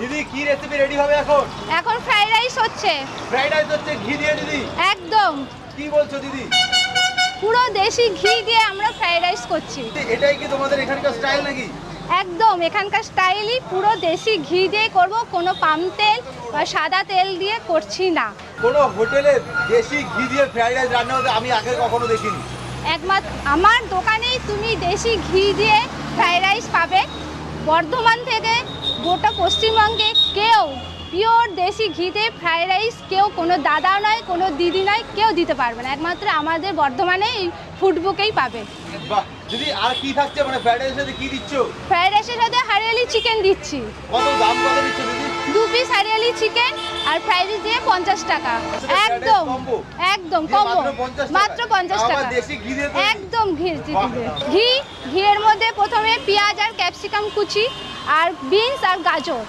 দিদি কি recipe ready হবে এখন? এখন ফ্রাইড রাইস হচ্ছে। ফ্রাইড রাইস হচ্ছে ঘি দিয়ে দিদি। একদম। কি বলছো দিদি? পুরো দেশি ঘি দিয়ে আমরা ফ্রাইড রাইস করছি। এটাই কি তোমাদের এখানকার স্টাইল নাকি? একদম এখানকার স্টাইলই পুরো দেশি ঘি দিয়ে করব কোনো পাম তেল বা সাদা তেল দিয়ে করছি না। কোনো হোটেলে দেশি ঘি দিয়ে ফ্রাইড রাইস রান্না হতে আমি আগে কখনো দেখিনি। একমাত্র আমার দোকানেই তুমি দেশি ঘি দিয়ে ফ্রাইড রাইস পাবে। বর্ধমান থেকে গোটা পশ্চিমবঙ্গে কেউ পিওর দেশি ঘিতে দিয়ে ফ্রাইড রাইস কেউ কোনো দাদা নয় কোনো দিদি নয় কেউ দিতে পারবে না। একমাত্র আমাদের বর্ধমানে এই ফুড বুকেই পাবে। বাহ দিদি আর কি থাকছে? মানে ফ্রাইড রাইসের সাথে কি দিচ্ছ? ফ্রাইড রাইসের সাথে হারিয়ালি চিকেন দিচ্ছি। কত দাম কত দিচ্ছ দিদি? দু পিস হারিয়ালি চিকেন আর ফ্রাইড রাইস দিয়ে পঞ্চাশ টাকা। একদম একদম কম্বো। মাত্র 50 টাকা? দেশি ঘি দিয়ে একদম ঘি ঘি ঘিয়ের মধ্যে প্রথমে পেঁয়াজ ক্যাপসিকাম কুচি আর বিনস আর গাজর।